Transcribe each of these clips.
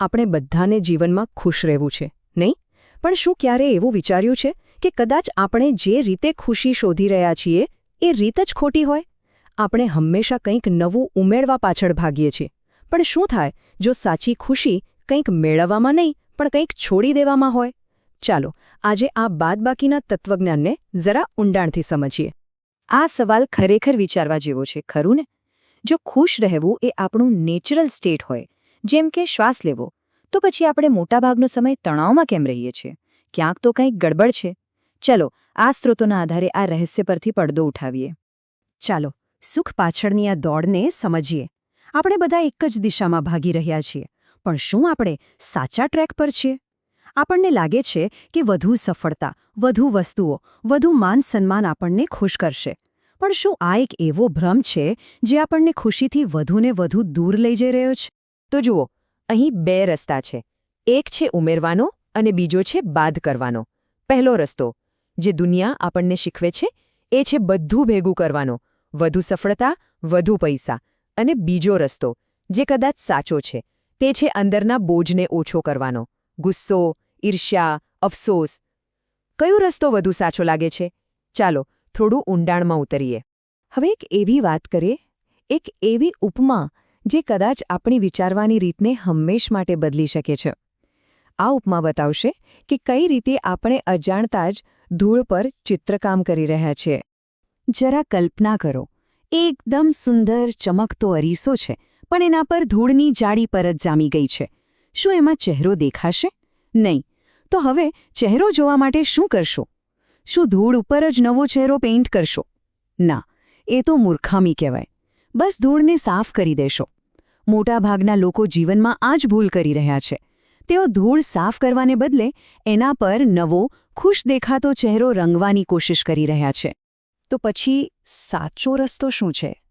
આપણે બધાને જીવનમાં ખુશ રહેવું છે, નહીં? પણ શું ક્યારે એવું વિચાર્યું છે કે કદાચ આપણે જે રીતે ખુશી શોધી રહ્યા છીએ, એ રીત જ ખોટી હોય? આપણે હંમેશા કંઈક નવું ઉમેરવા પાછળ ભાગીએ છીએ. પણ શું થાય, જો સાચી ખુશી કંઈક મેળવવામાં નહીં, પણ કંઈક છોડી દેવામાં હોય? ચાલો, આજે આ બાદબાકીના તત્વજ્ઞાનને જરા ઊંડાણથી સમજીએ. આ સવાલ ખરેખર વિચારવા જેવો છે, ખરું ને? જો ખુશ રહેવું એ આપણું નેચરલ સ્ટેટ હોય જેમ કે શ્વાસ લેવો, તો પછી આપણે મોટાભાગનો સમય તણાવમાં કેમ રહીએ છીએ? ક્યાંક તો કંઈક ગડબડ છે. ચલો, આ સ્ત્રોતોના આધારે આ રહસ્ય પરથી પડદો ઉઠાવીએ. ચાલો, સુખ પાછળની આ દોડને સમજીએ. આપણે બધા એક જ દિશામાં ભાગી રહ્યા છીએ, પણ શું આપણે સાચા ટ્રેક પર છીએ? આપણને લાગે છે કે વધુ સફળતા, વધુ વસ્તુઓ, વધુ માન સન્માન આપણને ખુશ કરશે. પણ શું આ એક એવો ભ્રમ છે જે આપણને ખુશીથી વધુને વધુ દૂર લઈ જઈ રહ્યો છે? તો જુઓ, અહીં બે રસ્તા છે. એક છે ઉમેરવાનો અને બીજો છે બાદ કરવાનો. પહેલો રસ્તો, જે દુનિયા આપણને શીખવે છે, એ છે બધું ભેગું કરવાનો. વધુ સફળતા, વધુ પૈસા. અને બીજો રસ્તો, જે કદાચ સાચો છે, તે છે અંદરના બોજને ઓછો કરવાનો. ગુસ્સો, ઈર્ષ્યા, અફસોસ. કયો રસ્તો વધુ સાચો લાગે છે? ચાલો, થોડું ઊંડાણમાં ઉતરીએ. હવે એક એવી વાત કરીએ, એક એવી ઉપમા જે કદાચ આપણી વિચારવાની રીતને હંમેશ માટે બદલી શકે છે. આ ઉપમા બતાવશે કે કઈ રીતે આપણે અજાણતા જ ધૂળ પર ચિત્રકામ કરી રહ્યા છીએ. જરા કલ્પના કરો, એકદમ સુંદર ચમકતો અરીસો છે, પણ એના પર ધૂળની જાડી પરત જામી ગઈ છે. શું એમાં ચહેરો દેખાશે? નહીં. તો હવે ચહેરો જોવા માટે શું કરશો? શું ધૂળ ઉપર જ નવો ચહેરો પેઇન્ટ કરશો? ના. એ તો મૂર્ખામી કહેવાય. બસ ધૂળને સાફ કરી દેશો. મોટાભાગના લોકો જીવનમાં આ જ ભૂલ કરી રહ્યા છે. તેઓ ધૂળ સાફ કરવાને બદલે એના પર નવો, ખુશ દેખાતો ચહેરો રંગવાની કોશિશ કરી રહ્યા છે. તો પછી સાચો રસ્તો શું છે?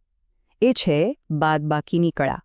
એ છે બાદબાકીની કળા.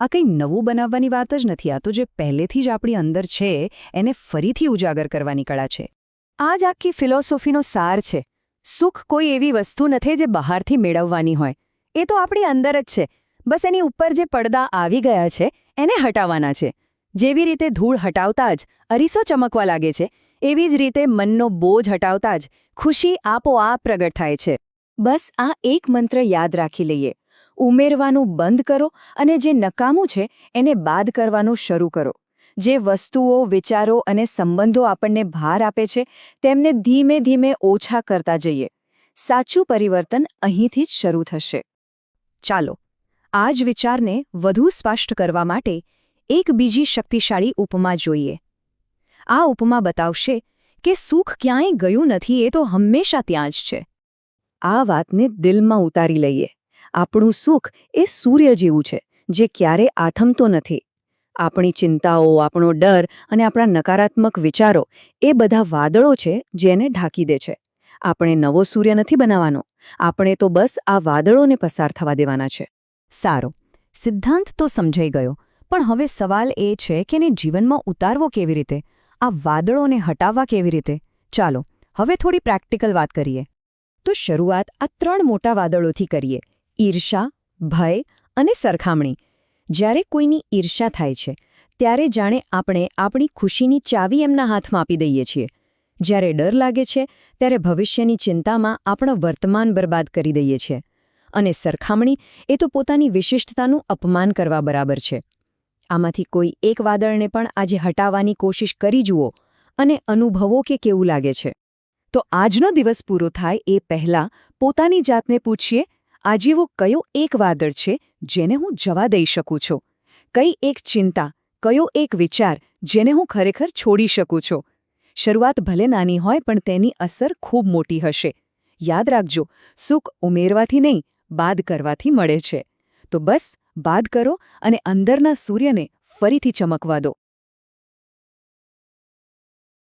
આ કંઈ નવું બનાવવાની વાત જ નથી, આ તો જે પહેલેથી જ આપણી અંદર છે, એને ફરીથી ઉજાગર કરવાની કળા છે. આ જ આખી ફિલોસોફીનો સાર છે. સુખ કોઈ એવી વસ્તુ નથી જે બહારથી મેળવવાની હોય. એ તો આપણી અંદર જ છે. બસ એની ઉપર જે પડદા આવી ગયા છે, એને હટાવવાના છે. જેવી રીતે ધૂળ હટાવતા જ અરીસો ચમકવા લાગે છે, એવી જ રીતે મનનો બોજ હટાવતા જ ખુશી આપોઆપ પ્રગટ થાય છે. બસ આ એક મંત્ર યાદ રાખી લઈએ. ઉમેરવાનું બંધ કરો અને જે નકામું છે, એને બાદ કરવાનું શરૂ કરો. જે વસ્તુઓ, વિચારો અને સંબંધો આપણને ભાર આપે છે, તેમને ધીમે ધીમે ઓછા કરતા જઈએ. સાચું પરિવર્તન અહીંથી જ શરૂ થશે. ચાલો આ જ વિચારને વધુ સ્પષ્ટ કરવા માટે એક બીજી શક્તિશાળી ઉપમા જોઈએ. આ ઉપમા બતાવશે કે સુખ ક્યાંય ગયું નથી એ તો હંમેશા ત્યાં જ છે. આ વાતને દિલમાં ઉતારી લઈએ. આપણું સુખ એ સૂર્ય જેવું છે, જે ક્યારે આથમતો નથી. આપણી ચિંતાઓ, આપણો ડર અને આપણા નકારાત્મક વિચારો એ બધા વાદળો છે જેને ઢાંકી દે છે. આપણે નવો સૂર્ય નથી બનાવવાનો. આપણે તો બસ આ વાદળોને પસાર થવા દેવાના છે. સારો, સિદ્ધાંત તો સમજાઈ ગયો, પણ હવે સવાલ એ છે કે એને જીવનમાં ઉતારવો કેવી રીતે? આ વાદળોને હટાવવા કેવી રીતે? ચાલો, હવે થોડી પ્રેક્ટિકલ વાત કરીએ. તો શરૂઆત આ ત્રણ મોટા વાદળોથી કરીએ, ઈર્ષા, ભય અને સરખામણી. જ્યારે કોઈની ઈર્ષા થાય છે, ત્યારે જાણે આપણે આપણી ખુશીની ચાવી એમના હાથમાં આપી દઈએ છીએ. જ્યારે ડર લાગે છે, ત્યારે ભવિષ્યની ચિંતામાં આપણો વર્તમાન બરબાદ કરી દઈએ છીએ. અને સરખામણી એ તો પોતાની વિશિષ્ટતાનું અપમાન કરવા બરાબર છે. આમાંથી કોઈ એક વાદળને પણ આજે હટાવવાની કોશિશ કરી જુઓ અને અનુભવો કે કેવું લાગે છે. તો આજનો દિવસ પૂરો થાય એ પહેલાં પોતાની જાતને પૂછીએ, આજે એવો કયો એક વાદળ છે જેને હું જવા દઈ શકું છું? કઈ એક ચિંતા, કયો એક વિચાર જેને હું ખરેખર છોડી શકું છું? શરૂઆત ભલે નાની હોય, પણ તેની અસર ખૂબ મોટી હશે. યાદ રાખજો, સુખ ઉમેરવાથી નહીં, બાદ કરવાથી મળે છે. તો બસ, બાદ કરો અને અંદરના સૂર્યને ફરીથી ચમકવા દો.